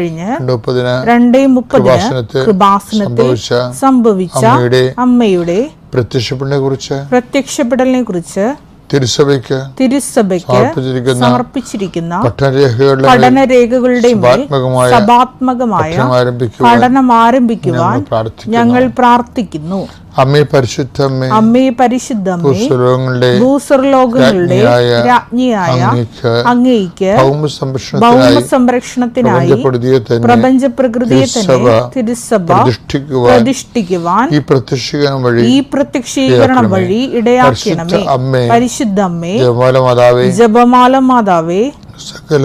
കഴിഞ്ഞ് രണ്ട് മുപ്പതിന് കൃപാസനത്തിൽ സംഭവിച്ച അമ്മയുടെ പ്രത്യക്ഷപ്പെടലിനെ കുറിച്ച് പ്രത്യക്ഷപ്പെടലിനെ കുറിച്ച് തിരുസഭയ്ക്ക് തിരുസഭയ്ക്ക് സമർപ്പിച്ചിരിക്കുന്ന പഠനരേഖകളുടെ സഭാത്മകമായ പഠനം ആരംഭിക്കുവാൻ ഞങ്ങൾ പ്രാർത്ഥിക്കുന്നു. അമ്മേ പരിശുദ്ധമ്മേ അമ്മേ പരിശുദ്ധമ്മേ ഭൂസ്വർലോകങ്ങളുടെ രാജ്ഞിയായ അങ്ങേക്ക് ഭൗമ സംരക്ഷണത്തിനായി പ്രപഞ്ച പ്രകൃതിയെ തന്നെ തിരുസഭ പ്രതിഷ്ഠിക്കുവാൻ ഈ പ്രത്യക്ഷീകരണം വഴി ഈ പ്രത്യക്ഷീകരണം വഴി ഇടയാക്കണമേ. അമ്മേ പരിശുദ്ധമ്മേ ജപമാല മാതാവേ ജപമാല മാതാവേ സകല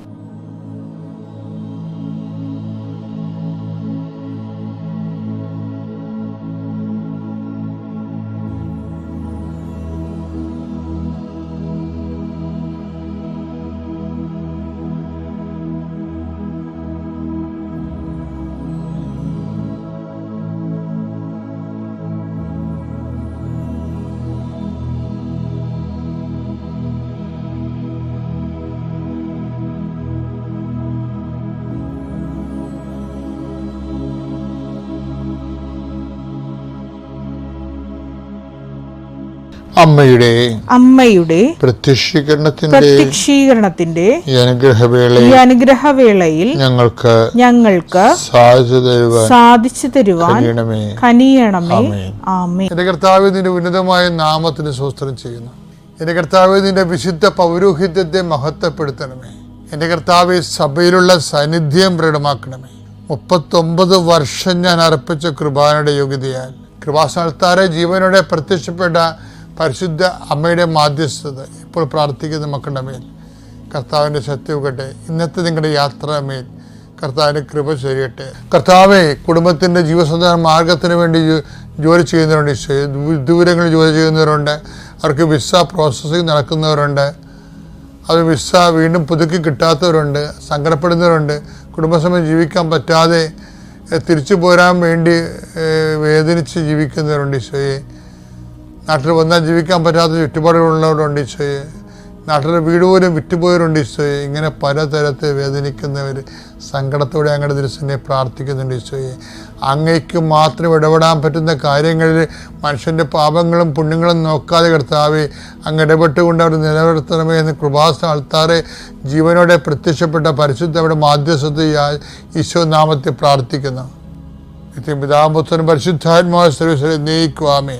അമ്മയുടെ അമ്മയുടെ പ്രത്യക്ഷീകരണത്തിന്റെ പ്രത്യക്ഷീകരണത്തിന്റെ ഈ അനുഗ്രഹവേള ഈ അനുഗ്രഹവേളയിൽ ഞങ്ങൾക്ക് ഞങ്ങൾക്ക് സാധിച്ചു തരുവാൻ സാധിച്ചു തരുവാൻ കനിയണമേ. ആമേ എന്റെ കർത്താവ് നിന്റെ ഉന്നതമായ നാമത്തിന് സ്വസ്ത്രം ചെയ്യുന്നു. എന്റെ കർത്താവ് നിന്റെ വിശുദ്ധ പൗരോഹിത്യത്തെ മഹത്വപ്പെടുത്തണമേ. എന്റെ കർത്താവ് സഭയിലുള്ള സാന്നിധ്യം പ്രകടമാക്കണമേ. മുപ്പത്തൊമ്പത് വർഷം ഞാൻ അർപ്പിച്ച കൃപാനയുടെ യോഗ്യതയാൽ കൃപാസ്ഥാനത്താരെ ജീവനോടെ പ്രത്യക്ഷപ്പെട്ട പരിശുദ്ധ അമ്മയുടെ മാധ്യസ്ഥത ഇപ്പോൾ പ്രാർത്ഥിക്കുന്ന മക്കളുടെ മേൽ. കർത്താവിന്റെ സത്യവുകട്ടെ ഇന്നത്തെ നിങ്ങളുടെ യാത്ര മേൽ കർത്താവിന്റെ കൃപ ചൊരിയട്ടെ. കർത്താവെ കുടുംബത്തിന്റെ ജീവസന്ധാന മാർഗത്തിന് വേണ്ടി ജോലി ചെയ്യുന്നവരുണ്ട്. ദൂരങ്ങളിൽ ജോലി ചെയ്യുന്നവരുണ്ട്. അവർക്ക് വിസ പ്രോസസ്സിങ് നടക്കുന്നവരുണ്ട്. അത് വിസ വീണ്ടും പുതുക്കി കിട്ടാത്തവരുണ്ട്. സങ്കടപ്പെടുന്നവരുണ്ട്. കുടുംബസമയം ജീവിക്കാൻ പറ്റാതെ തിരിച്ചു പോരാൻ വേണ്ടി വേദനിച്ച് ജീവിക്കുന്നവരുണ്ട് ഈശോയെ. നാട്ടിൽ വന്നാൽ ജീവിക്കാൻ പറ്റാത്ത ചുറ്റുപാടുകളുള്ളവരുണ്ട് ഈശോയെ. നാട്ടിലെ വീട് പോലും വിറ്റുപോയവരുണ്ട് ഈശോയെ. ഇങ്ങനെ പലതരത്തിൽ വേദനിക്കുന്നവർ സങ്കടത്തോടെ അങ്ങയുടെ ദൃശ്യനെ പ്രാർത്ഥിക്കുന്നുണ്ട് ഈശോയെ. അങ്ങയ്ക്ക് മാത്രം ഇടപെടാൻ പറ്റുന്ന കാര്യങ്ങളിൽ മനുഷ്യന്റെ പാപങ്ങളും പുണ്യങ്ങളും നോക്കാതെ കർത്താവെ അങ്ങ് ഇടപെട്ടുകൊണ്ട് അവർ നിലനിർത്തണമേ എന്ന് കൃപാസ ആൾത്താറെ ജീവനോടെ പ്രത്യക്ഷപ്പെട്ട പരിശുദ്ധയുടെ മാധ്യസ്ഥതയായി ഈശോ നാമത്തെ പ്രാർത്ഥിക്കുന്നു. നിത്യം പിതാമ്പുത്രൻ പരിശുദ്ധാത്മാ സർവീസ് നയിക്കുവാമേ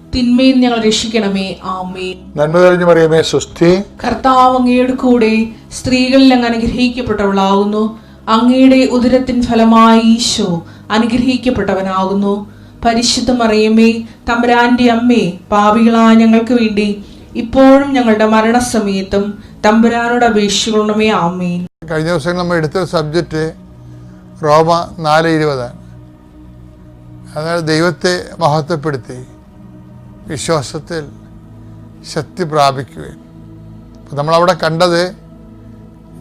തിന്മയിൽ ഞങ്ങൾ രക്ഷിക്കണമേ. ആമേൻ. നന്മ കഴിഞ്ഞു പറയുമേ സുസ്ഥി കർത്താവ് അങ്ങയുടെ കൂടെ സ്ത്രീകളിൽ അങ്ങ് അനുഗ്രഹിക്കപ്പെട്ടവളാകുന്നു അങ്ങയുടെ ഉദരത്തിൻ ഫലമായി ഈശോ അനുഗ്രഹിക്കപ്പെട്ടവനാകുന്നു. പരിശുദ്ധ മറിയമ്മേ തമ്പുരാന്റെ അമ്മേ പാപികളായ ഞങ്ങൾക്ക് വേണ്ടി ഇപ്പോഴും ഞങ്ങളുടെ മരണസമയത്തും തമ്പുരാനോട് അപേക്ഷിക്കണമേ. ആമേൻ. കഴിഞ്ഞ ദിവസം നമ്മൾ എടുത്ത സബ്ജക്റ്റ് റോമ നാല് ഇരുപതാണ്. അതായത് ദൈവത്തെ മഹത്വപ്പെടുത്തി. വിശ്വാസത്തിൽ ശക്തി പ്രാപിക്കുകയും അപ്പം നമ്മളവിടെ കണ്ടത്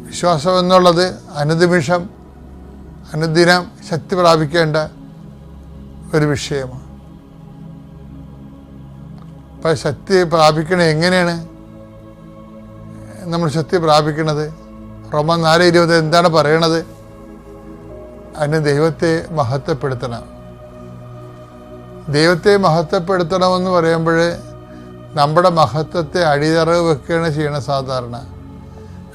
വിശ്വാസം എന്നുള്ളത് അനുനിമിഷം അനുദിനം ശക്തി പ്രാപിക്കേണ്ട ഒരു വിഷയമാണ്. അപ്പം ശക്തി പ്രാപിക്കണത് എങ്ങനെയാണ്? നമ്മൾ ശക്തി പ്രാപിക്കുന്നത് റോമ നാല് ഇരുപത് എന്താണ് പറയണത്? അതിന് ദൈവത്തെ മഹത്വപ്പെടുത്തണം. ദൈവത്തെ മഹത്വപ്പെടുത്തണമെന്ന് പറയുമ്പോൾ നമ്മുടെ മഹത്വത്തെ അടിയറവ് വെക്കുകയാണ് ചെയ്യണത് സാധാരണ.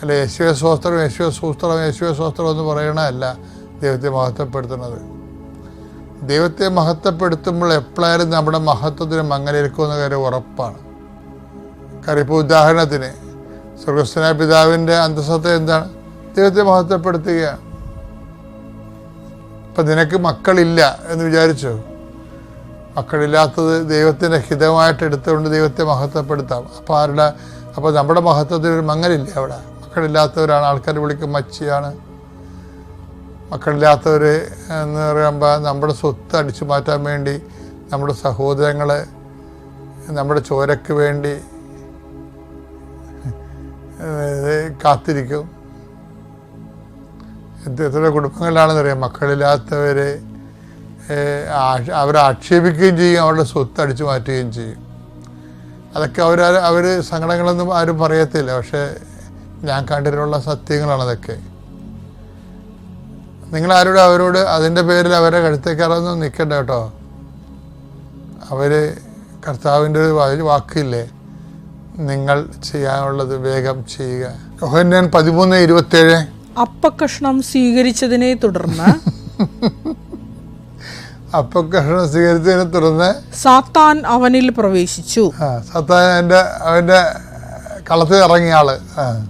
അല്ല യേശുവെ സ്വസ്ത്രം യേശുവെ സൂസ്ത്രം യേശുവെ സ്വസ്ത്രം എന്ന് പറയണതല്ല ദൈവത്തെ മഹത്വപ്പെടുത്തുന്നത്. ദൈവത്തെ മഹത്വപ്പെടുത്തുമ്പോൾ എപ്പോഴായാലും നമ്മുടെ മഹത്വത്തിന് മങ്ങലേൽക്കുമെന്ന കാര്യം ഉറപ്പാണ്. കാര്യം ഇപ്പോൾ ഉദാഹരണത്തിന് സ്വർഗസ്ഥനായ പിതാവിന്റെ അന്തസ്സത്ത എന്താണ്? ദൈവത്തെ മഹത്വപ്പെടുത്തുകയാണ്. ഇപ്പം നിനക്ക് മക്കളില്ല എന്ന് വിചാരിച്ചോ? മക്കളില്ലാത്തത് ദൈവത്തിന്റെ ഹിതമായിട്ട് എടുത്തുകൊണ്ട് ദൈവത്തെ മഹത്വപ്പെടുത്താം. അപ്പോൾ ആരുടെ അപ്പോൾ നമ്മുടെ മഹത്വത്തിന് ഒരു മങ്ങലില്ല അവിടെ? മക്കളില്ലാത്തവരാണ് ആൾക്കാർ വിളിക്കും മച്ചിയാണ്. മക്കളില്ലാത്തവർ എന്ന് പറയുമ്പോൾ നമ്മുടെ സ്വത്ത് അടിച്ചു മാറ്റാൻ വേണ്ടി നമ്മുടെ സഹോദരങ്ങളെ നമ്മുടെ ചോരയ്ക്ക് വേണ്ടി കാത്തിരിക്കും. എത്ര കുടുംബങ്ങളിലാണെന്ന് കുടുംബങ്ങളിലാണെന്നറിയാം. മക്കളില്ലാത്തവരെ അവരെ ആക്ഷേപിക്കുകയും ചെയ്യും അവരുടെ സ്വത്ത് അടിച്ചു മാറ്റുകയും ചെയ്യും. അതൊക്കെ അവർ അവർ സങ്കടങ്ങളൊന്നും ആരും പറയത്തില്ല പക്ഷേ ഞാൻ കണ്ടിട്ടുള്ള സത്യങ്ങളാണ് അതൊക്കെ. നിങ്ങൾ ആരോട് അവരോട് അതിന്റെ പേരിൽ അവരെ കഴുത്തേക്കാറൊന്നും നിൽക്കണ്ട കേട്ടോ. അവർ കർത്താവിന്റെ ഒരു വാക്കില്ലേ? നിങ്ങൾ ചെയ്യാനുള്ളത് വേഗം ചെയ്യുക. യോഹന്നാൻ പതിമൂന്ന് ഇരുപത്തേഴ്. അപ്പക്കഷ്ണം സ്വീകരിച്ചതിനെ തുടർന്ന് അപ്പൊ കഷ്ണം സ്വീകരിച്ചതിനെ തുടർന്ന് സാത്താൻ അവനിൽ പ്രവേശിച്ചു. ആ സാത്താൻ എന്റെ അവന്റെ കളത്തിൽ ഇറങ്ങിയ ആൾ. ആ.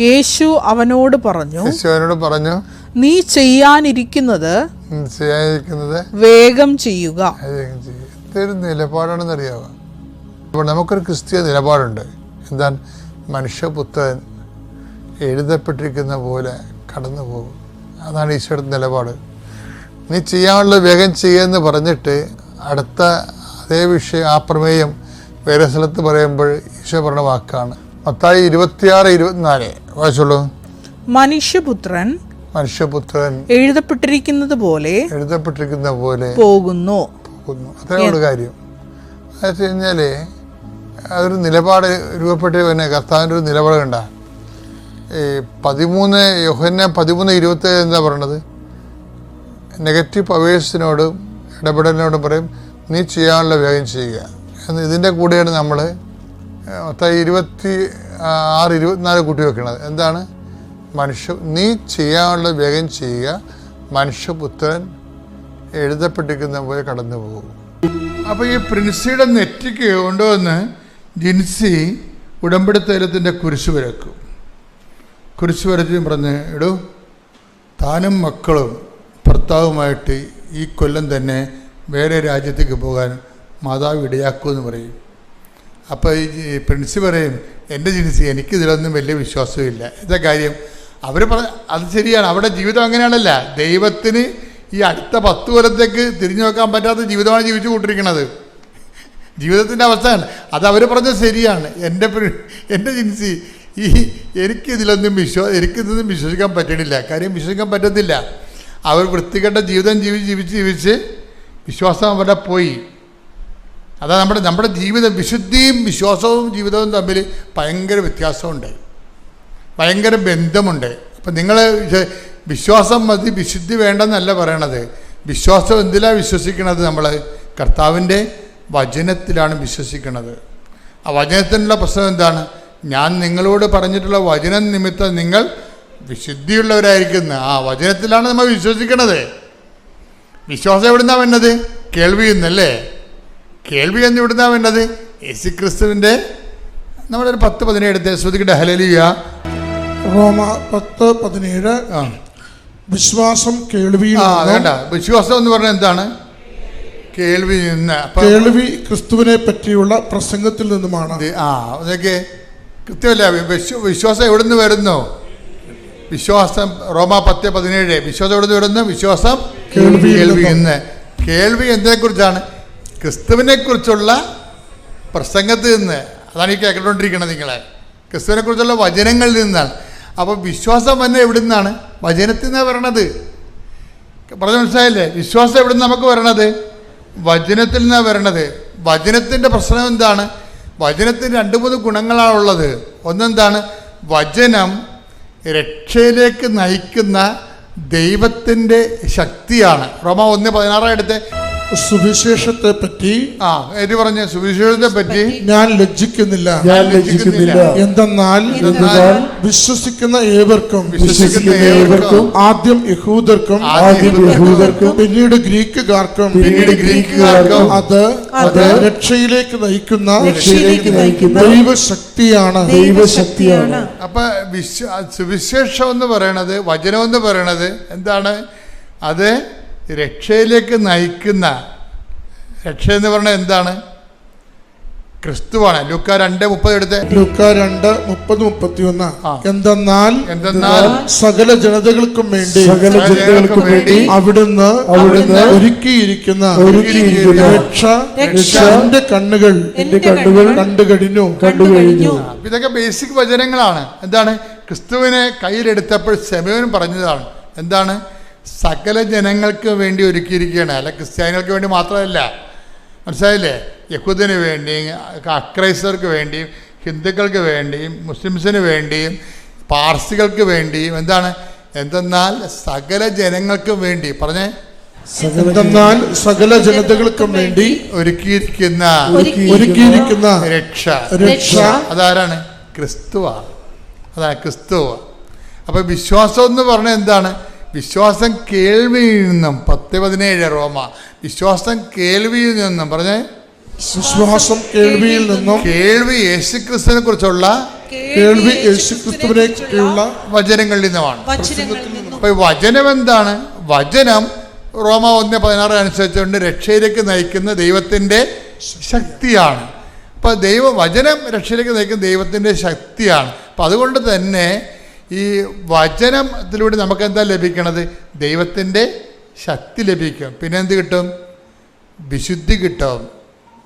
യേശു അവനോട് പറഞ്ഞു യേശു അവനോട് പറഞ്ഞു നീ ചെയ്യാനിരിക്കുന്നത് ഉം, ചെയ്യാനിരിക്കുന്നത് വേഗം ചെയ്യുക. എന്തൊരു നിലപാടാണെന്ന് അറിയാവുക അപ്പോൾ നമുക്കൊരു ക്രിസ്തീയ നിലപാടുണ്ട്. എന്താണ്? മനുഷ്യപുത്രൻ എഴുതപ്പെട്ടിരിക്കുന്ന പോലെ കടന്നു പോകും അതാണ് ഈശോയുടെ നിലപാട്. നീ ചെയ്യാനുള്ള വേഗം ചെയ്യുമെന്ന് പറഞ്ഞിട്ട് അടുത്ത അതേ വിഷയം ആ പ്രമേയം വേറെ സ്ഥലത്ത് പറയുമ്പോൾ ഈശോ പറഞ്ഞ വാക്കാണ്. മത്തായി ഇരുപത്തിയാറ് ഇരുപത്തിനാല്. വായിച്ചോളൂ. മനുഷ്യപുത്രൻ മനുഷ്യപുത്രൻ എഴുതപ്പെട്ടിരിക്കുന്നത് പോലെ എഴുതപ്പെട്ടിരിക്കുന്ന പോലെ പോകുന്നു. പോകുന്നു. അത്രേ ഒരു കാര്യം. വെച്ച് കഴിഞ്ഞാൽ അതൊരു നിലപാട് രൂപപ്പെട്ട് പിന്നെ കർത്താവിന്റെ ഒരു നിലപാട് കണ്ട. ഈ പതിമൂന്ന് യോഹന്ന പതിമൂന്ന് ഇരുപത്തേഴ് എന്താ പറയണത്? നെഗറ്റീവ് പവേഴ്സിനോടും ഇടപെടലിനോടും പറയും നീ ചെയ്യാനുള്ള വേഗം ചെയ്യുക. എന്ന് ഇതിന്റെ കൂടെയാണ് നമ്മൾ മൊത്തം ഇരുപത്തി ആറ് ഇരുപത്തിനാല് കൂട്ടി വെക്കുന്നത്. എന്താണ്? മനുഷ്യ നീ ചെയ്യാനുള്ള വേഗം ചെയ്യുക മനുഷ്യപുത്രൻ എഴുതപ്പെട്ടിരിക്കുന്ന പോലെ കടന്നു പോകും. അപ്പോൾ ഈ പ്രിൻസിയുടെ നെറ്റിക്ക് കൊണ്ടുവന്ന് ജിൻസി ഉടമ്പടി തൈലത്തിന്റെ കുരിശ് വരക്കും. കുരിശ് വരച്ചും പറഞ്ഞ് ഇടൂ താനും മക്കളും ഭർത്താവുമായിട്ട് ഈ കൊല്ലം തന്നെ വേറെ രാജ്യത്തേക്ക് പോകാൻ മാതാവ് ഇടയാക്കുമെന്ന് പറയും. അപ്പോൾ ഈ പ്രിൻസി പറയും എന്റെ ജിൻസി എനിക്കിതിലൊന്നും വലിയ വിശ്വാസമില്ല എന്താ കാര്യം? അവർ പറ അത് ശരിയാണ് അവിടെ ജീവിതം അങ്ങനെയാണല്ല. ദൈവത്തിന് ഈ അടുത്ത പത്ത് കൊല്ലത്തേക്ക് തിരിഞ്ഞു നോക്കാൻ പറ്റാത്ത ജീവിതമാണ് ജീവിച്ചു കൊണ്ടിരിക്കുന്നത് ജീവിതത്തിന്റെ അവസ്ഥയാണ് അത് അവർ പറഞ്ഞത് ശരിയാണ്. എന്റെ എന്റെ ജിൻസി ഈ എനിക്കിതിലൊന്നും വിശ്വാ എനിക്കിതൊന്നും വിശ്വസിക്കാൻ പറ്റണില്ല. കാര്യം വിശ്വസിക്കാൻ പറ്റത്തില്ല. അവർ വൃത്തികെട്ട ജീവിതം ജീവിച്ച് ജീവിച്ച് ജീവിച്ച് വിശ്വാസം അവരുടെ പോയി. അതാ നമ്മുടെ നമ്മുടെ ജീവിതം വിശുദ്ധിയും വിശ്വാസവും ജീവിതവും തമ്മിൽ ഭയങ്കര വ്യത്യാസമുണ്ട്. ഭയങ്കര ബന്ധമുണ്ട്. അപ്പം നിങ്ങൾ വിശ്വാസം മതി വിശുദ്ധി വേണ്ടെന്നല്ല പറയണത്. വിശ്വാസം എന്തിലാണ് വിശ്വസിക്കുന്നത് നമ്മൾ കർത്താവിന്റെ വചനത്തിലാണ് വിശ്വസിക്കുന്നത് ആ വചനത്തിനുള്ള പ്രശ്നം എന്താണ്? ഞാൻ നിങ്ങളോട് പറഞ്ഞിട്ടുള്ള വചനം നിമിത്തം നിങ്ങൾ വിശുദ്ധിയുള്ളവരായിരിക്കുന്ന ആ വചനത്തിലാണ് നമ്മൾ വിശ്വസിക്കണത്. വിശ്വാസം എവിടുന്നാ വന്നത്? കേൾവി എന്നല്ലേ കേൾവി എന്ന് ഇവിടുന്നാ വേണ്ടത് യേശു ക്രിസ്തുവിന്റെ നമ്മളൊരു പത്ത് പതിനേഴ് എടുത്ത് ശ്രുതിക്കട്ടെ ഹലലിയ റോമ പത്ത് പതിനേഴ്. വിശ്വാസം കേൾവി ആ വേണ്ട. വിശ്വാസം എന്ന് പറഞ്ഞാൽ എന്താണ്? കേൾവി നിന്ന്. കേൾവി ക്രിസ്തുവിനെ പറ്റിയുള്ള പ്രസംഗത്തിൽ നിന്നുമാണ്. ആ അതൊക്കെ കൃത്യമല്ല? വിശ്വാസം എവിടെ നിന്ന് വരുന്നു? വിശ്വാസം റോമ പത്ത് പതിനേഴ്. വിശ്വാസം എവിടെ നിന്ന് വരുന്നു? വിശ്വാസം കേൾവി. എന്ന് കേൾവി എന്തിനെക്കുറിച്ചാണ്? ക്രിസ്തുവിനെ കുറിച്ചുള്ള പ്രസംഗത്തിൽ നിന്ന്. അതാണ് ഈ കേട്ടുകൊണ്ടിരിക്കുന്നത് നിങ്ങളെ. ക്രിസ്തുവിനെ കുറിച്ചുള്ള വചനങ്ങളിൽ നിന്നാണ്. അപ്പോൾ വിശ്വാസം തന്നെ എവിടെ നിന്നാണ് വചനത്തിൽ നിന്നാണ് വരണത്. പറഞ്ഞു മനസ്സിലായില്ലേ? വിശ്വാസം എവിടെ നിന്ന് നമുക്ക് വരണത്? വചനത്തിൽ നിന്നാണ് വരണത്. വചനത്തിന്റെ പ്രശ്നം എന്താണ്? വചനത്തിന് രണ്ട് മൂന്ന് ഗുണങ്ങളാണുള്ളത് ഒന്നെന്താണ്? വചനം രക്ഷയിലേക്ക് നയിക്കുന്ന ദൈവത്തിന്റെ ശക്തിയാണ്. റോമ ഒന്ന് പതിനാറാം സുവിശേഷത്തെ പറ്റി ആ എരി പറഞ്ഞ സുവിശേഷത്തെ പറ്റി ഞാൻ ലജ്ജിക്കുന്നില്ല. ഞാൻ ലജ്ജിക്കുന്നില്ല. എന്തെന്നാൽ എന്തെന്നാൽ വിശ്വസിക്കുന്ന ഏവർക്കും വിശ്വസിക്കുന്ന ഏവർക്കും ആദ്യം യഹൂദർക്കും ആദ്യം യഹൂദർക്കും പിന്നീട് ഗ്രീക്കുകാർക്കും പിന്നീട് ഗ്രീക്കുകാർക്കും അത് അത് രക്ഷയിലേക്ക് നയിക്കുന്ന രക്ഷയിലേക്ക് നയിക്കുന്ന ദൈവശക്തിയാണ്. ദൈവശക്തിയാണ്. അപ്പൊ വിശ്വ സുവിശേഷം എന്ന് പറയണത് വചനം എന്ന് പറയണത് എന്താണ്? അത് രക്ഷയിലേക്ക് നയിക്കുന്ന രക്ഷ എന്ന് പറഞ്ഞാൽ എന്താണ്? ക്രിസ്തുവാണ്. ലുക്ക രണ്ട് മുപ്പത് എടുത്ത്. ലൂക്ക രണ്ട് മുപ്പത് മുപ്പത്തി ഒന്ന് എന്തെന്നാൽ എന്തെന്നാൽ സകല ജനതകൾക്കും വേണ്ടി സകല ജനതകൾക്കും വേണ്ടി അവിടുന്ന് അവിടുന്ന് ഒരുക്കിയിരിക്കുന്ന രക്ഷ എന്റെ കണ്ണുകൾ എന്റെ കണ്ണുകൾ കണ്ടു കഴിഞ്ഞു. കണ്ടു കഴിഞ്ഞു. ഇതൊക്കെ ബേസിക് വചനങ്ങളാണ്. എന്താണ്? ക്രിസ്തുവിനെ കയ്യിലെടുത്തപ്പോൾ സെമയോൻ പറഞ്ഞതാണ്. എന്താണ്? സകല ജനങ്ങൾക്ക് വേണ്ടി ഒരുക്കിയിരിക്കുകയാണ്. അല്ല ക്രിസ്ത്യാനികൾക്ക് വേണ്ടി മാത്രമല്ല. മനസ്സിലായില്ലേ? യഹൂദിന് വേണ്ടിയും അക്രൈസ്തർക്ക് വേണ്ടിയും ഹിന്ദുക്കൾക്ക് വേണ്ടിയും മുസ്ലിംസിന് വേണ്ടിയും പാർസികൾക്ക് വേണ്ടിയും എന്താണ്? എന്തെന്നാൽ സകല ജനങ്ങൾക്കും വേണ്ടി. പറഞ്ഞേ. എന്തെന്നാൽ സകല ജനതകൾക്കും വേണ്ടി ഒരുക്കിയിരിക്കുന്ന ഒരുക്കിയിരിക്കുന്ന രക്ഷ. രക്ഷ. അതാരാണ്? ക്രിസ്തുവാണ് അതാണ് ക്രിസ്തുവ. അപ്പൊ വിശ്വാസം എന്ന് പറഞ്ഞ എന്താണ്? വിശ്വാസം കേൾവിയിൽ നിന്നും പത്ത് പതിനേഴ് റോമ വിശ്വാസം കേൾവിയിൽ നിന്നും പറഞ്ഞേ? വിശ്വാസം കേൾവിയിൽ നിന്നും കേൾവി യേശുക്രിസ്തുവിനെ കുറിച്ചുള്ള കേൾവി യേശുക്രിസ്തുവിനെ കുറിച്ചുള്ള വചനങ്ങളിൽ നിന്നുമാണ്. അപ്പൊ വചനം എന്താണ്? വചനം റോമ ഒന്ന് പതിനാറ് അനുസരിച്ചുകൊണ്ട് രക്ഷയിലേക്ക് നയിക്കുന്ന ദൈവത്തിന്റെ ശക്തിയാണ്. അപ്പോൾ ദൈവ വചനം രക്ഷയിലേക്ക് നയിക്കുന്ന ദൈവത്തിന്റെ ശക്തിയാണ്. അപ്പം അതുകൊണ്ട് തന്നെ ഈ വചനത്തിലൂടെ നമുക്ക് എന്താ ലഭിക്കണത്? ദൈവത്തിന്റെ ശക്തി ലഭിക്കും. പിന്നെ എന്ത് കിട്ടും? വിശുദ്ധി കിട്ടും.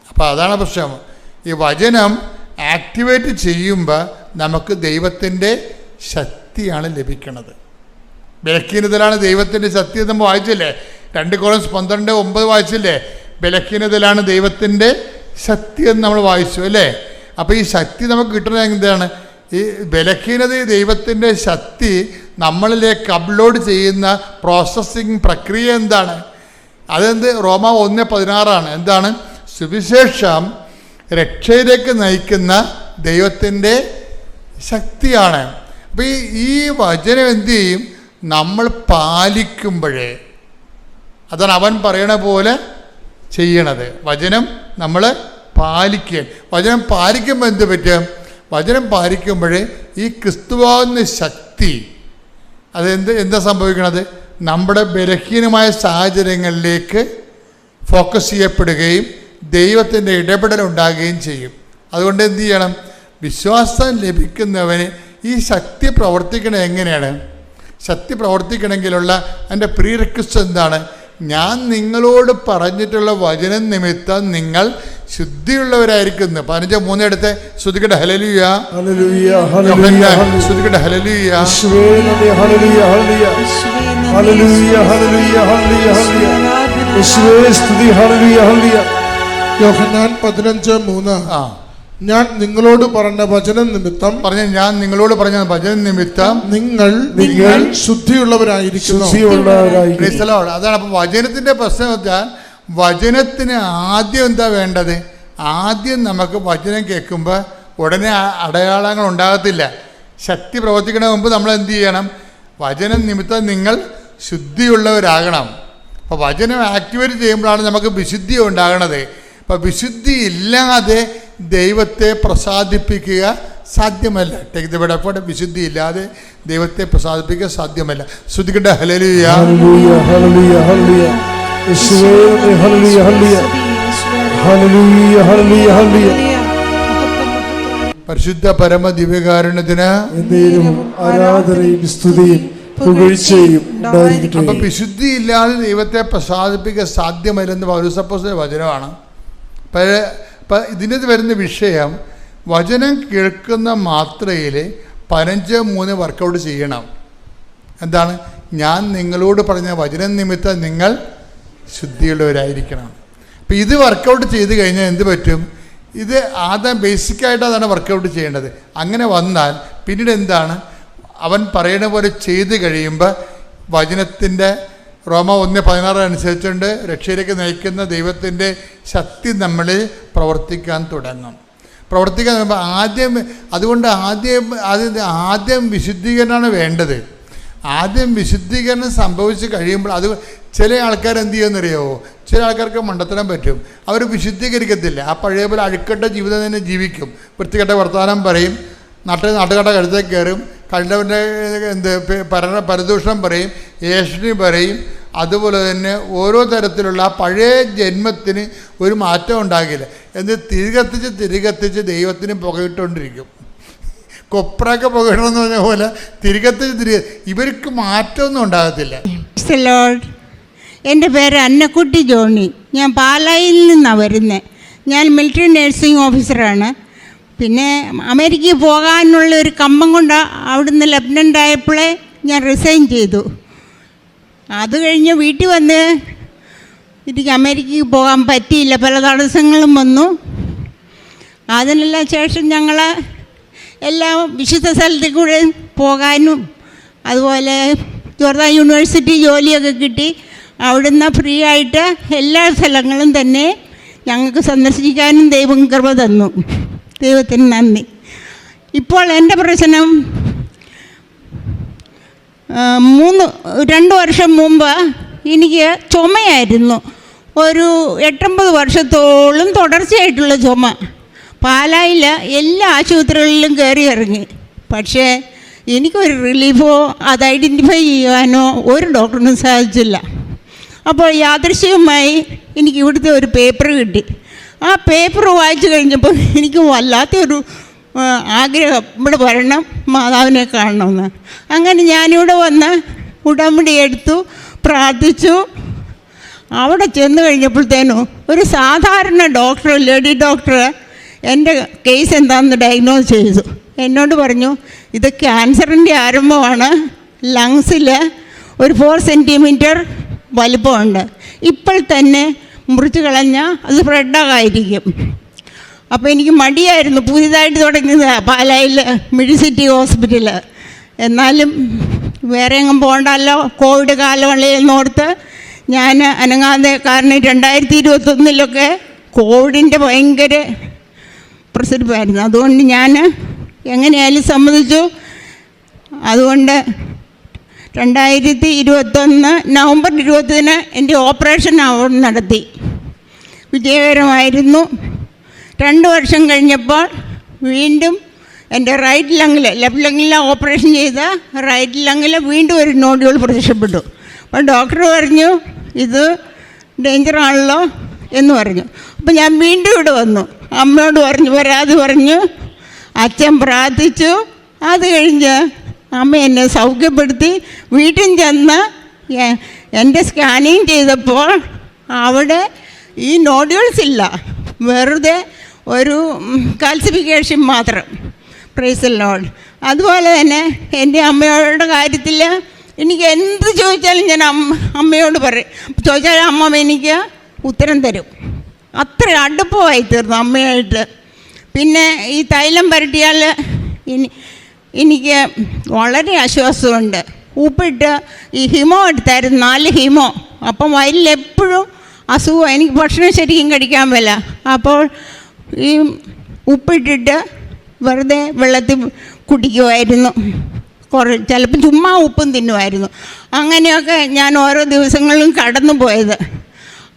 അപ്പോൾ അതാണ് പ്രശ്നം. ഈ വചനം ആക്ടിവേറ്റ് ചെയ്യുമ്പോൾ നമുക്ക് ദൈവത്തിന്റെ ശക്തിയാണ് ലഭിക്കുന്നത് ബലഹീനതയിലാണ് ദൈവത്തിന്റെ ശക്തി നമ്മൾ വായിച്ചില്ലേ? രണ്ട് കോളം പന്ത്രണ്ട് ഒമ്പത് വായിച്ചില്ലേ? ബലഹീനതയിലാണ് ദൈവത്തിന്റെ ശക്തി എന്ന് നമ്മൾ വായിച്ചു അല്ലേ? അപ്പോൾ ഈ ശക്തി നമുക്ക് കിട്ടുന്നത് എന്താണ്? ഈ ബലഹീനത ദൈവത്തിന്റെ ശക്തി നമ്മളിലേക്ക് അപ്ലോഡ് ചെയ്യുന്ന പ്രോസസ്സിങ് പ്രക്രിയ എന്താണ്? അതെന്ത്? റോമ ഒന്ന് പതിനാറാണ്. എന്താണ്? സുവിശേഷം രക്ഷയിലേക്ക് നയിക്കുന്ന ദൈവത്തിന്റെ ശക്തിയാണ്. അപ്പോൾ ഈ ഈ വചനം എന്ത് ചെയ്യും? നമ്മൾ പാലിക്കുമ്പോഴേ അതാണ് അവൻ പറയണ പോലെ ചെയ്യണത്. വചനം നമ്മൾ പാലിക്കുക വചനം പാലിക്കുമ്പോൾ എന്ത് പറ്റും? വചനം പാലിക്കുമ്പോഴേ ഈ ക്രിസ്തുവാകുന്ന ശക്തി അതെന്ത് എന്താ സംഭവിക്കണത്? നമ്മുടെ ബലഹീനമായ സാഹചര്യങ്ങളിലേക്ക് ഫോക്കസ് ചെയ്യപ്പെടുകയും ദൈവത്തിന്റെ ഇടപെടൽ ഉണ്ടാകുകയും ചെയ്യും. അതുകൊണ്ട് എന്ത് ചെയ്യണം? വിശ്വാസം ലഭിക്കുന്നവന് ഈ ശക്തി പ്രവർത്തിക്കണത് എങ്ങനെയാണ്? ശക്തി പ്രവർത്തിക്കണമെങ്കിലുള്ള എന്റെ പ്രീ റിക്വസ്റ്റ് എന്താണ്? ഞാൻ നിങ്ങളോട് പറഞ്ഞിട്ടുള്ള വചനം നിമിത്തം നിങ്ങൾ ശുദ്ധിയുള്ളവരായിരിക്കുന്നു പതിനഞ്ച് മൂന്നെടുത്ത് ശ്രുതിക്കട്ടെ ഹലലുയ ശ്രുതിക്കട്ടെ യോഹന്നാൻ പതിനഞ്ച് മൂന്ന്. ആ. ഞാൻ നിങ്ങളോട് പറഞ്ഞ വചനം നിമിത്തം പറഞ്ഞ ഞാൻ നിങ്ങളോട് പറഞ്ഞ ഭജന നിമിത്തം നിങ്ങൾ നിങ്ങൾ ശുദ്ധിയുള്ളവരായിരിക്കുന്നു. അതാണ് അപ്പൊ വചനത്തിന്റെ പ്രശ്നം വെച്ചാൽ വചനത്തിന് ആദ്യം എന്താ വേണ്ടത്? ആദ്യം നമുക്ക് വചനം കേൾക്കുമ്പോൾ ഉടനെ അടയാളങ്ങൾ ഉണ്ടാകത്തില്ല. ശക്തി പ്രവർത്തിക്കണ മുമ്പ് നമ്മൾ എന്ത് ചെയ്യണം? വചനം നിമിത്തം നിങ്ങൾ ശുദ്ധിയുള്ളവരാകണം. അപ്പോൾ വചനം ആക്ടിവേറ്റ് ചെയ്യുമ്പോഴാണ് നമുക്ക് വിശുദ്ധി ഉണ്ടാകണത് അപ്പോൾ വിശുദ്ധി ഇല്ലാതെ ദൈവത്തെ പ്രസാദിപ്പിക്കുക സാധ്യമല്ല. ടേക്ക് ദ വേർഡ് എഫോർട്ട് വിശുദ്ധി ഇല്ലാതെ ദൈവത്തെ പ്രസാദിപ്പിക്കുക സാധ്യമല്ല. ശ്രുതിക്കട്ടെ ഹലലിയ പരിശുദ്ധ പരമ ദിവ്യകാരണത്തിന് ആരാധനയും സ്തുതിയും പുകഴ്ചയും അപ്പൊ ദൈവത്തെ പ്രസാദിപ്പിക്കാൻ സാധ്യമല്ലെന്ന് പൗരസപ്പോസിന്റെ വചനമാണ്. പഴ- പ- ഇതിനകത്ത് വരുന്ന വിഷയം വചനം കേൾക്കുന്ന മാത്രയിൽ പതിനഞ്ച് മൂന്ന് വർക്കൗട്ട് ചെയ്യണം. എന്താണ്? ഞാൻ നിങ്ങളോട് പറഞ്ഞ വചനം നിമിത്തം നിങ്ങൾ ശുദ്ധിയുള്ളവരായിരിക്കണം. അപ്പം ഇത് വർക്കൗട്ട് ചെയ്ത് കഴിഞ്ഞാൽ എന്ത് പറ്റും? ഇത് ആദ്യം ബേസിക്കായിട്ട് അതാണ് വർക്കൗട്ട് ചെയ്യേണ്ടത്. അങ്ങനെ വന്നാൽ പിന്നീട് എന്താണ്? അവൻ പറയുന്ന പോലെ ചെയ്ത് കഴിയുമ്പോൾ വചനത്തിന്റെ റോമ ഒന്ന് പതിനാറ് അനുസരിച്ചുകൊണ്ട് രക്ഷയിലേക്ക് നയിക്കുന്ന ദൈവത്തിന്റെ ശക്തി നമ്മളിൽ പ്രവർത്തിക്കാൻ തുടങ്ങും. പ്രവർത്തിക്കാൻ ആദ്യം അതുകൊണ്ട് ആദ്യം ആദ്യം ആദ്യം വിശുദ്ധീകരണമാണ് വേണ്ടത്. ആദ്യം വിശുദ്ധീകരണം സംഭവിച്ച് കഴിയുമ്പോൾ അത് ചില ആൾക്കാർ എന്ത് ചെയ്യുമെന്നറിയാവോ ചില ആൾക്കാർക്ക് മണ്ടത്തരം പറ്റും. അവർ വിശുദ്ധീകരിക്കത്തില്ല. ആ പഴയ പോലെ അഴുക്കട്ട ജീവിതം തന്നെ ജീവിക്കും. വൃത്തികെട്ട വർത്തമാനം പറയും. നാട്ടിൽ നാട്ടുകട കഴുത്തേക്ക് കയറും. കണ്ടവന്റെ എന്ത് പരണ പര പരദൂഷണം പറയും ഏഷണി പറയും അതുപോലെ തന്നെ ഓരോ തരത്തിലുള്ള പഴയ ജന്മത്തിന് ഒരു മാറ്റം ഉണ്ടാകില്ല. എന്ന് തിരികത്തിച്ച് തിരികത്തിച്ച് ദൈവത്തിന് പുകയിട്ടുകൊണ്ടിരിക്കും കൊപ്രൊക്കെ പുകയണമെന്ന് പറഞ്ഞ പോലെ തിരികത്തിച്ച് തിരികെ ഇവർക്ക് മാറ്റമൊന്നും ഉണ്ടാകത്തില്ല. എന്റെ പേര് അന്നക്കുട്ടി ജോണി. ഞാൻ പാലായിൽ നിന്നാണ് വരുന്നത്. ഞാൻ മിലിറ്ററി നഴ്സിംഗ് ഓഫീസറാണ് പിന്നെ അമേരിക്കയിൽ പോകാനുള്ള ഒരു കമ്പം കൊണ്ട് അവിടുന്ന് ലെഫ്റ്റനന്റ് ആയപ്പോഴേ ഞാൻ റിസൈൻ ചെയ്തു. അത് കഴിഞ്ഞ് വീട്ടിൽ വന്ന് എനിക്ക് അമേരിക്കയിൽ പോകാൻ പറ്റിയില്ല. പല തടസ്സങ്ങളും വന്നു. അതിനെല്ലാം ശേഷം ഞങ്ങൾ എല്ലാ വിശുദ്ധ സ്ഥലത്തിൽ കൂടെ പോകാനും അതുപോലെ ജോർദാൻ യൂണിവേഴ്സിറ്റി ജോലിയൊക്കെ കിട്ടി. അവിടുന്ന് ഫ്രീ ആയിട്ട് എല്ലാ സ്ഥലങ്ങളും തന്നെ ഞങ്ങൾക്ക് സന്ദർശിക്കാനും ദൈവം കൃപ തന്നു. ദൈവത്തിന് നന്ദി. ഇപ്പോൾ എന്റെ പ്രശ്നം മൂന്ന് രണ്ട് വർഷം മുമ്പ് എനിക്ക് ചുമയായിരുന്നു. ഒരു എട്ടൊമ്പത് വർഷത്തോളം തുടർച്ചയായിട്ടുള്ള ചുമ. പാലായിൽ എല്ലാ ആശുപത്രികളിലും കയറി ഇറങ്ങി. പക്ഷേ എനിക്കൊരു റിലീഫോ അത് ഐഡന്റിഫൈ ചെയ്യാനോ ഒരു ഡോക്ടറിനും സാധിച്ചില്ല. അപ്പോൾ യാദൃശ്യവുമായി എനിക്ക് ഇവിടുത്തെ ഒരു പേപ്പർ കിട്ടി. ആ പേപ്പർ വായിച്ചു കഴിഞ്ഞപ്പോൾ എനിക്ക് വല്ലാത്തൊരു ആഗ്രഹം. ഇവിടെ വരണം മാതാവിനെ കാണണമെന്ന്. അങ്ങനെ ഞാനിവിടെ വന്ന് ഉടമ്പടി എടുത്തു പ്രാർത്ഥിച്ചു. അവിടെ ചെന്ന് കഴിഞ്ഞപ്പോഴത്തേനും ഒരു സാധാരണ ഡോക്ടർ ലേഡി ഡോക്ടർ എന്റെ കേസ് എന്താണെന്ന് ഡയഗ്നോസ് ചെയ്തു. എന്നോട് പറഞ്ഞു ഇത് ക്യാൻസറിന്റെ ആരംഭമാണ്. ലങ്സിൽ ഒരു ഫോർ സെന്റിമീറ്റർ വലിപ്പമുണ്ട്. ഇപ്പോൾ തന്നെ മുറിച്ച് കളഞ്ഞാൽ അത് സ്പ്രെഡാകായിരിക്കും അപ്പോൾ എനിക്ക് മടിയായിരുന്നു. പുതിയതായിട്ട് തുടങ്ങിയത് പാലായിൽ മെഡിസിറ്റി ഹോസ്പിറ്റൽ എന്നാലും വേറെ എങ്ങും പോകണ്ടല്ലോ കോവിഡ് കാലമല്ലേ എന്നോർത്ത് ഞാൻ അനങ്ങാതെ കാരണം രണ്ടായിരത്തി ഇരുപത്തൊന്നിലൊക്കെ കോവിഡിന്റെ ഭയങ്കര പ്രസരിപ്പായിരുന്നു അതുകൊണ്ട് ഞാൻ എങ്ങനെയായാലും സമ്മതിച്ചു. അതുകൊണ്ട് രണ്ടായിരത്തി ഇരുപത്തൊന്ന് നവംബർ ഇരുപത്തിന് എന്റെ ഓപ്പറേഷൻ അവിടെ നടത്തി. വിജയകരമായിരുന്നു. രണ്ട് വർഷം കഴിഞ്ഞപ്പോൾ വീണ്ടും എന്റെ റൈറ്റ് ലങ്ങിൽ ലെഫ്റ്റ് ലങ്ങിൽ ഓപ്പറേഷൻ ചെയ്ത റൈറ്റ് ലങ്ങിൽ വീണ്ടും ഒരു നോഡ്യൂൾ പ്രത്യക്ഷപ്പെട്ടു. അപ്പോൾ ഡോക്ടർ പറഞ്ഞു ഇത് ഡേഞ്ചറാണല്ലോ എന്ന് പറഞ്ഞു. അപ്പോൾ ഞാൻ വീണ്ടും ഇവിടെ വന്നു. അമ്മയോട് പറഞ്ഞു വരാതെ പറഞ്ഞു. അച്ഛൻ പ്രാർത്ഥിച്ചു. അത് കഴിഞ്ഞ് അമ്മ എന്നെ സൗഖ്യപ്പെടുത്തി വീട്ടിൽ ചെന്ന് എന്റെ സ്കാനിങ് ചെയ്തപ്പോൾ അവിടെ ഈ നോഡ്യൂൾസ് ഇല്ല. വെറുതെ ഒരു കാൽസിഫിക്കേഷൻ മാത്രം. പ്രൈസ് ലോഡ് അതുപോലെ തന്നെ എന്റെ അമ്മയോടെ കാര്യത്തിൽ എനിക്ക് എന്ത് ചോദിച്ചാലും ഞാൻ അമ്മ അമ്മയോട് പറയും. ചോദിച്ചാൽ അമ്മ എനിക്ക് ഉത്തരം തരും. അത്ര അടുപ്പമായി തീർന്നു അമ്മയായിട്ട്. പിന്നെ ഈ തൈലം പരട്ടിയാൽ ഇനി എനിക്ക് വളരെ ആശ്വാസമുണ്ട്. ഉപ്പിട്ട് ഈ ഹിമോ എടുത്തായിരുന്നു നാല് ഹിമോ. അപ്പം വയലിലെപ്പോഴും അസുഖം എനിക്ക് ഭക്ഷണം ശരിക്കും കഴിക്കാൻ പറ്റില്ല അപ്പോൾ ഈ ഉപ്പിട്ടിട്ട് വെറുതെ വെള്ളത്തിൽ കുടിക്കുമായിരുന്നു കുറേ ചിലപ്പോൾ ചുമ്മാ ഉപ്പും തിന്നുമായിരുന്നു. അങ്ങനെയൊക്കെ ഞാൻ ഓരോ ദിവസങ്ങളിലും കടന്നു പോയത്.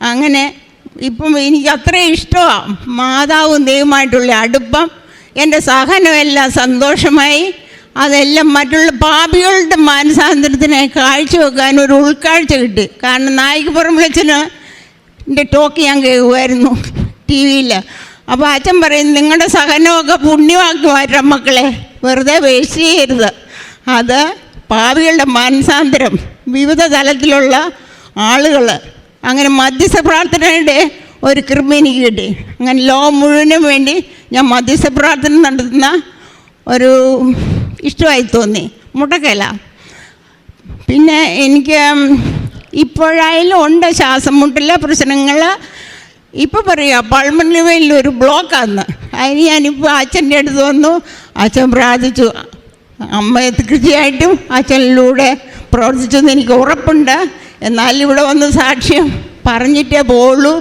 അങ്ങനെ ഇപ്പം എനിക്ക് അത്രയും ഇഷ്ടമാണ്. മാതാവും ദൈവമായിട്ടുള്ള അടുപ്പം എന്റെ സഹനമെല്ലാം സന്തോഷമായി. അതെല്ലാം മറ്റുള്ള പാപികളുടെ മാനസാന്തരത്തിനെ കാഴ്ചവെക്കാൻ ഒരു ഉൾക്കാഴ്ച കിട്ടി. കാരണം നായികപ്പുറം വിളിച്ചന് എന്റെ ടോക്ക് ഞാൻ കേൾക്കുമായിരുന്നു ടി വിയിൽ. അപ്പോൾ അച്ഛൻ പറയും നിങ്ങളുടെ സഹനമൊക്കെ പുണ്യമാക്കി മാറ്റാം മക്കളെ വെറുതെ വേസ്റ്റ് ചെയ്യരുത്. അത് പാവികളുടെ മാനസാന്തരം വിവിധ തലത്തിലുള്ള ആളുകൾ. അങ്ങനെ മധ്യസ്ഥ പ്രാർത്ഥനയുടെ ഒരു കൃപ എനിക്ക് കിട്ടി. അങ്ങനെ ലോകം മുഴുവനും വേണ്ടി ഞാൻ മധ്യസ്ഥ പ്രാർത്ഥന നടത്തുന്ന ഒരു ഇഷ്ടമായി തോന്നി. മുട്ടക്കല പിന്നെ എനിക്ക് ഇപ്പോഴായാലും ഉണ്ട് ശ്വാസം മുട്ടിലെ പ്രശ്നങ്ങൾ. ഇപ്പോൾ പറയുക പൾമണി വെയിൽ ഒരു ബ്ലോക്കാന്ന് അതിന് ഞാനിപ്പോൾ അച്ഛന്റെ അടുത്ത് വന്നു. അച്ഛൻ പ്രാർത്ഥിച്ചു. അമ്മ കൃഷിയായിട്ടും അച്ഛനിലൂടെ പ്രവർത്തിച്ചെന്ന് എനിക്ക് ഉറപ്പുണ്ട്. എന്നാൽ ഇവിടെ വന്ന് സാക്ഷ്യം പറഞ്ഞിട്ടേ പോളൂ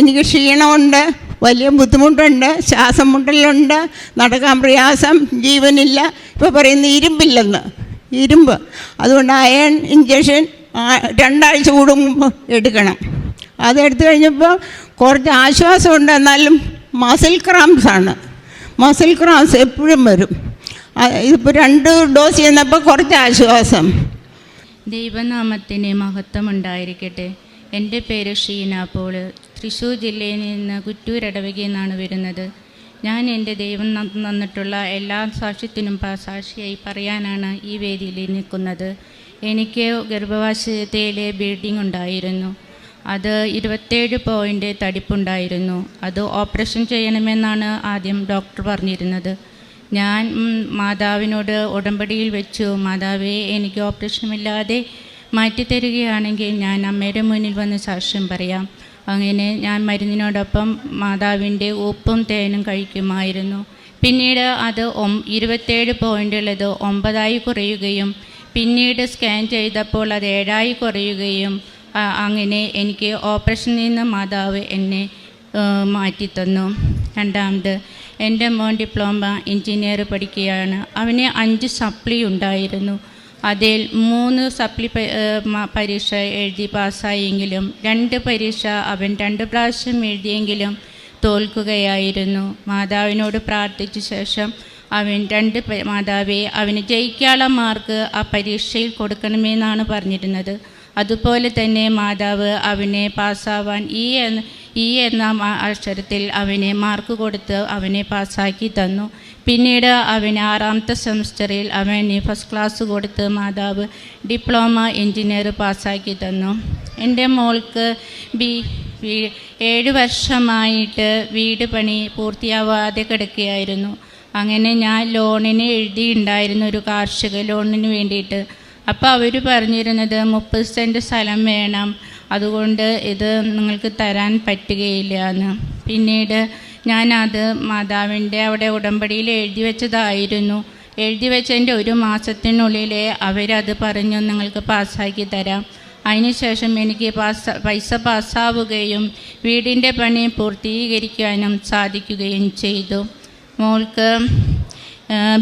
എനിക്ക് ക്ഷീണമുണ്ട്. വലിയ ബുദ്ധിമുട്ടുണ്ട് ശ്വാസം മുട്ടലുണ്ട് നടക്കാൻ പ്രയാസം ജീവനില്ല. ഇപ്പോൾ പറയുന്ന ഇരുമ്പില്ലെന്ന്. ഇരുമ്പ്. അതുകൊണ്ട് അയൺ ഇഞ്ചക്ഷൻ രണ്ടാഴ്ച കൂടുമ്പോൾ എടുക്കണം. അതെടുത്തു കഴിഞ്ഞപ്പോൾ കുറച്ച് ആശ്വാസമുണ്ട് എന്നാലും മസിൽ ക്രാംസ് ആണ്. മസിൽ ക്രാംസ് എപ്പോഴും വരും. ഇതിപ്പോൾ രണ്ട് ഡോസ് ചെയ്യുന്നപ്പോൾ കുറച്ച് ആശ്വാസം. ദൈവനാമത്തിന് മഹത്വം ഉണ്ടായിരിക്കട്ടെ എന്റെ പേര് ഷീന പോൾ. തൃശ്ശൂർ ജില്ലയിൽ നിന്ന് കുറ്റൂർ ഇടവകയിൽ നിന്നാണ് വരുന്നത്. ഞാൻ എന്റെ ദൈവം നന്നിട്ടുള്ള എല്ലാ സാക്ഷ്യത്തിനും സാക്ഷിയായി പറയാനാണ് ഈ വേദിയിൽ നിൽക്കുന്നത്. എനിക്ക് ഗർഭവാശയത്തിലെ ബ്ലീഡിംഗ് ഉണ്ടായിരുന്നു. അത് ഇരുപത്തേഴ് പോയിന്റ് തടിപ്പുണ്ടായിരുന്നു. അത് ഓപ്പറേഷൻ ചെയ്യണമെന്നാണ് ആദ്യം ഡോക്ടർ പറഞ്ഞിരുന്നത്. ഞാൻ മാതാവിനോട് ഉടമ്പടിയിൽ വെച്ചു. മാതാവെ എനിക്ക് ഓപ്പറേഷനില്ലാതെ മാറ്റിത്തരികയാണെങ്കിൽ ഞാൻ അമ്മയുടെ മുന്നിൽ വന്ന് സാക്ഷ്യം പറയാം. അങ്ങനെ ഞാൻ മരുന്നിനോടൊപ്പം മാതാവിന്റെ ഉപ്പും തേനും കഴിക്കുമായിരുന്നു. പിന്നീട് അത് ഒം ഇരുപത്തേഴ് പോയിന്റുള്ളത് ഒമ്പതായി കുറയുകയും പിന്നീട് സ്കാൻ ചെയ്തപ്പോൾ അത് ഏഴായി കുറയുകയും അങ്ങനെ എനിക്ക് ഓപ്പറേഷനിൽ നിന്ന് മാതാവ് എന്നെ മാറ്റിത്തന്നു. രണ്ടാമത് എന്റെ മോൻ ഡിപ്ലോമ എഞ്ചിനീയർ പഠിക്കുകയാണ്. അവന് അഞ്ച് സപ്ലി ഉണ്ടായിരുന്നു. അതിൽ മൂന്ന് സപ്ലി പരീക്ഷ എഴുതി പാസ്സായെങ്കിലും രണ്ട് പരീക്ഷ അവൻ രണ്ട് പ്രാവശ്യം എഴുതിയെങ്കിലും തോൽക്കുകയായിരുന്നു. മാതാവിനോട് പ്രാർത്ഥിച്ച ശേഷം അവൻ രണ്ട് മാതാവേ അവന് ജയിക്കാനുള്ള മാർക്ക് ആ പരീക്ഷയിൽ കൊടുക്കണമെന്നാണ് പറഞ്ഞിരുന്നത്. അതുപോലെ തന്നെ മാതാവ് അവനെ പാസ്സാവാൻ ഈ ഈ എന്ന അക്ഷരത്തിൽ അവനെ മാർക്ക് കൊടുത്ത് അവനെ പാസ്സാക്കി തന്നു. പിന്നീട് അവൻ ആറാമത്തെ സെമസ്റ്ററിൽ അവന് ഫസ്റ്റ് ക്ലാസ് കൊടുത്ത് മാതാവ് ഡിപ്ലോമ എഞ്ചിനീയർ പാസ്സാക്കി തന്നു. എന്റെ മോൾക്ക് ബി ഏഴ് വർഷമായിട്ട് വീട് പണി പൂർത്തിയാവാതെ കിടക്കുകയായിരുന്നു. അങ്ങനെ ഞാൻ ലോണിന് എഴുതിയിട്ടുണ്ടായിരുന്നു ഒരു കാർഷിക ലോണിന് വേണ്ടിയിട്ട്. അപ്പോൾ അവർ പറഞ്ഞിരുന്നത് മുപ്പത് സെന്റ് സ്ഥലം വേണം. അതുകൊണ്ട് ഇത് നിങ്ങൾക്ക് തരാൻ പറ്റുകയില്ല എന്ന്. പിന്നീട് ഞാനത് മാതാവിന്റെ അവിടെ ഉടമ്പടിയിൽ എഴുതി വെച്ചതായിരുന്നു. എഴുതി വെച്ചതിന്റെ ഒരു മാസത്തിനുള്ളിൽ അവരത് പറഞ്ഞു നിങ്ങൾക്ക് പാസ്സാക്കി തരാം. അതിനുശേഷം എനിക്ക് പാസ് പൈസ പാസ്സാവുകയും വീടിന്റെ പണി പൂർത്തീകരിക്കാനും സാധിക്കുകയും ചെയ്തു. മോൾക്ക്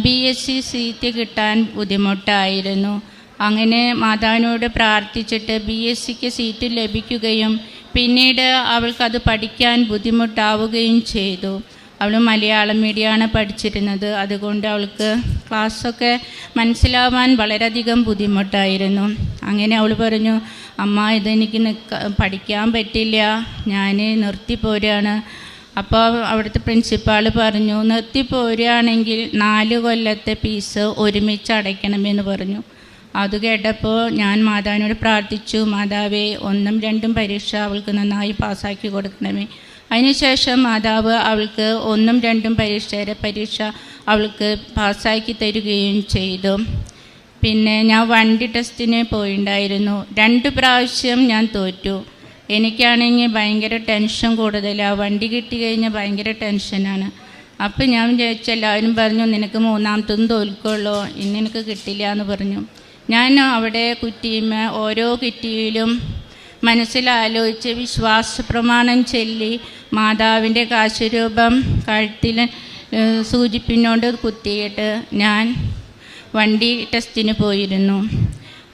ബി എസ് സി സീറ്റ് കിട്ടാൻ ബുദ്ധിമുട്ടായിരുന്നു. അങ്ങനെ മാതാവിനോട് പ്രാർത്ഥിച്ചിട്ട് ബി എസ് സിക്ക് സീറ്റ് ലഭിക്കുകയും പിന്നീട് അവൾക്കത് പഠിക്കാൻ ബുദ്ധിമുട്ടാവുകയും ചെയ്തു. അവൾ മലയാളം മീഡിയമാണ് പഠിച്ചിരുന്നത്. അതുകൊണ്ട് അവൾക്ക് ക്ലാസ്സൊക്കെ മനസ്സിലാവാൻ വളരെയധികം ബുദ്ധിമുട്ടായിരുന്നു. അങ്ങനെ അവൾ പറഞ്ഞു അമ്മ ഇതെനിക്ക് നിൽക്ക പഠിക്കാൻ പറ്റില്ല. ഞാൻ നിർത്തിപ്പോരാണ് അപ്പോൾ അവിടുത്തെ പ്രിൻസിപ്പാൾ പറഞ്ഞു നിർത്തിപ്പോരുകയാണെങ്കിൽ നാല് കൊല്ലത്തെ ഫീസ് ഒരുമിച്ച് അടയ്ക്കണമെന്ന് പറഞ്ഞു. അത് കേട്ടപ്പോൾ ഞാൻ മാതാവിനോട് പ്രാർത്ഥിച്ചു മാതാവേ ഒന്നും രണ്ടും പരീക്ഷ അവൾക്ക് നന്നായി പാസ്സാക്കി കൊടുക്കണമേ. അതിനുശേഷം മാതാവ് അവൾക്ക് ഒന്നും രണ്ടും പരീക്ഷയുടെ പരീക്ഷ അവൾക്ക് പാസ്സാക്കി തരികയും ചെയ്തു. പിന്നെ ഞാൻ വണ്ടി ടെസ്റ്റിന് പോയിണ്ടായിരുന്നു. രണ്ട് പ്രാവശ്യം ഞാൻ തോറ്റു. എനിക്കാണെങ്കിൽ ഭയങ്കര ടെൻഷൻ കൂടുതലാണ് വണ്ടി കിട്ടി കഴിഞ്ഞാൽ ഭയങ്കര ടെൻഷനാണ്. അപ്പം ഞാൻ വിചാരിച്ചു പറഞ്ഞു നിനക്ക് മൂന്നാമത്തൊന്നും തോൽക്കുള്ളൂ. ഇന്ന് എനിക്ക് കിട്ടില്ല എന്ന് പറഞ്ഞു. ഞാൻ അവിടെ കുറ്റിയും ഓരോ കുറ്റിയിലും മനസ്സിലാലോചിച്ച് വിശ്വാസ പ്രമാണം ചൊല്ലി മാതാവിന്റെ കാശുരൂപം കഴുത്തിൽ സൂചിപ്പിനോട് കുത്തിയിട്ട് ഞാൻ വണ്ടി ടെസ്റ്റിന് പോയിരുന്നു.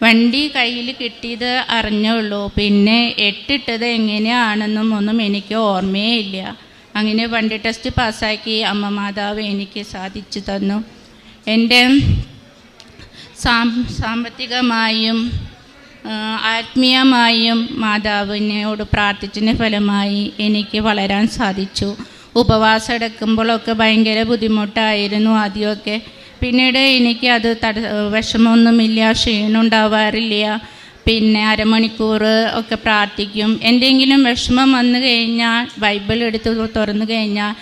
വണ്ടി കയ്യിൽ കിട്ടിയത് അറിഞ്ഞുള്ളൂ പിന്നെ എട്ടിട്ടത് എങ്ങനെയാണെന്നും ഒന്നും എനിക്ക് ഓർമ്മയേ ഇല്ല. അങ്ങനെ വണ്ടി ടെസ്റ്റ് പാസ്സാക്കി അമ്മ മാതാവ് എനിക്ക് സാധിച്ചു തന്നു. എന്റെ സാമ്പത്തികമായും ആത്മീയമായും മാതാവിനോട് പ്രാർത്ഥിച്ചതിന്റെ ഫലമായി എനിക്ക് വളരാൻ സാധിച്ചു. ഉപവാസം എടുക്കുമ്പോഴൊക്കെ ഭയങ്കര ബുദ്ധിമുട്ടായിരുന്നു ആദ്യമൊക്കെ. പിന്നീട് എനിക്ക് അത് തട വിഷമമൊന്നുമില്ല ക്ഷീണം ഉണ്ടാവാറില്ല. പിന്നെ അരമണിക്കൂർ ഒക്കെ പ്രാർത്ഥിക്കും. എന്തെങ്കിലും വിഷമം വന്നു കഴിഞ്ഞാൽ ബൈബിൾ എടുത്ത് തുറന്നു കഴിഞ്ഞാൽ